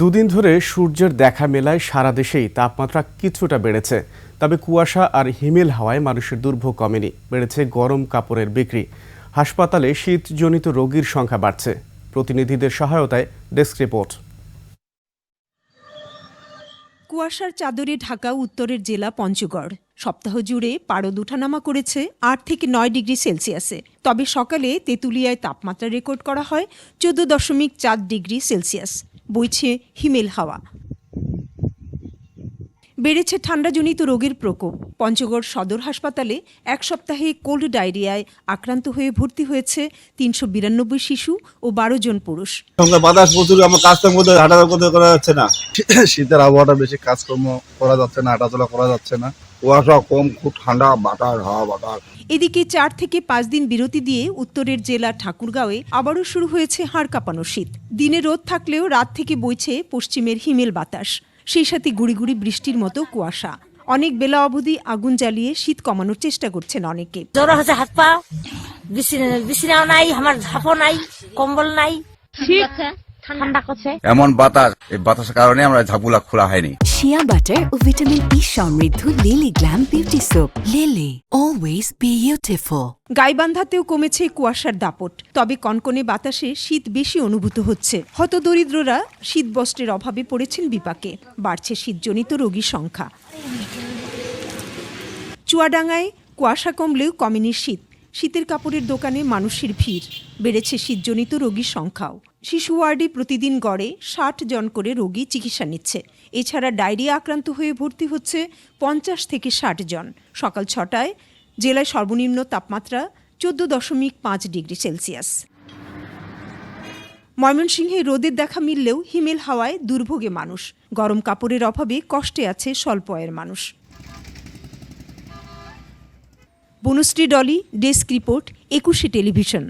দুদিন ধরে সূর্যের দেখা মেলায় সারা দেশেই তাপমাত্রা কিছুটা বেড়েছে। তবে কুয়াশা আর হিমেল হাওয়ায় মানুষের দুর্ভোগ কমেনি, বেড়েছে গরম কাপড়ের বিক্রি। হাসপাতালে শীতজনিত রোগীর সংখ্যা বাড়ছে। প্রতিনিধিদের সহায়তায় ডেস্ক রিপোর্ট। কুয়াশার চাদরে ঢাকা, উত্তরের জেলা পঞ্চগড়। সপ্তাহ জুড়ে পারদ উঠানামা করেছে আট থেকে নয় ডিগ্রি সেলসিয়াসে। তবে সকালে তেঁতুলিয়ায় তাপমাত্রা রেকর্ড করা হয় চোদ্দ দশমিক চার ডিগ্রি সেলসিয়াস। বইছে হিমেল হাওয়া। বেড়েছে ঠান্ডাজনিত রোগের প্রকোপ। পঞ্চগড় সদর হাসপাতালে এক সপ্তাহে কোল্ড ডায়রিয়ায় আক্রান্ত হয়ে ভর্তি হয়েছে তিনশো বিরানব্বই শিশু ও বারো জন পুরুষ। বাতাস প্রচুর আমার কাজকর্ম হাঁটাচলা করতে করা যাচ্ছে না। শীতের আবহাওয়াটা বেশি কাজকর্ম করা যাচ্ছে না হাঁটাচলা করা যাচ্ছে না। কুয়াশা কম খুব ঠান্ডা বাতাস হাওয়া বাতাস। এদিকে চার থেকে পাঁচ দিন বিরতি দিয়ে উত্তরের জেলা ঠাকুরগাঁওয়ে আবারও শুরু হয়েছে হাড় কাঁপানো শীত। দিনে রোদ থাকলেও রাত থেকে বইছে পশ্চিমের হিমেল বাতাস। সেই সাথে গুড়ি গুড়ি বৃষ্টির মতো কুয়াশা। অনেক বেলা অবধি আগুন জ্বালিয়ে শীত কমানোর চেষ্টা করছেন অনেকে। জ্বর হচ্ছে হাত পা বিছানাও নাই আমার ঝাপও নাই কম্বল নাই। শীত ঠান্ডা করছে। এমন বাতাস এই বাতাসের কারণে আমরা ঝাপুলা খোলা হয়নি। শিয়া বাটার ও ভিটামিন ই সমৃদ্ধ Lily glam beauty soap Lily always beautiful গাইবান্ধাতেও কমেছে কুয়াশার দাপট তবে কনকনে বাতাসে শীত বেশি অনুভূত হচ্ছে। হতদরিদ্ররা শীত বস্ত্রের অভাবে পড়েছেন বিপাকে বাড়ছে শীতজনিত রোগীর সংখ্যা। চুয়াডাঙ্গায় কুয়াশা কমলেও কমেনি শীত। শীতের কাপড়ের দোকানে মানুষের ভিড় বেড়েছে শীতজনিত রোগীর সংখ্যাও। শিশু ওয়ার্ডে প্রতিদিন গড়ে ষাট জন করে রোগী চিকিৎসা নিচ্ছে। এছাড়া ডায়রিয়া আক্রান্ত হয়ে ভর্তি হচ্ছে পঞ্চাশ থেকে ষাট জন। সকাল ছটায় জেলায় সর্বনিম্ন তাপমাত্রা চোদ্দ দশমিক পাঁচ ডিগ্রি সেলসিয়াস। ময়মনসিংহে রোদের দেখা মিললেও হিমেল হাওয়ায় দুর্ভোগে মানুষ। গরম কাপড়ের অভাবে কষ্টে আছে স্বল্প আয়ের মানুষ। Banushree Dolly, desk report, Ekushey television.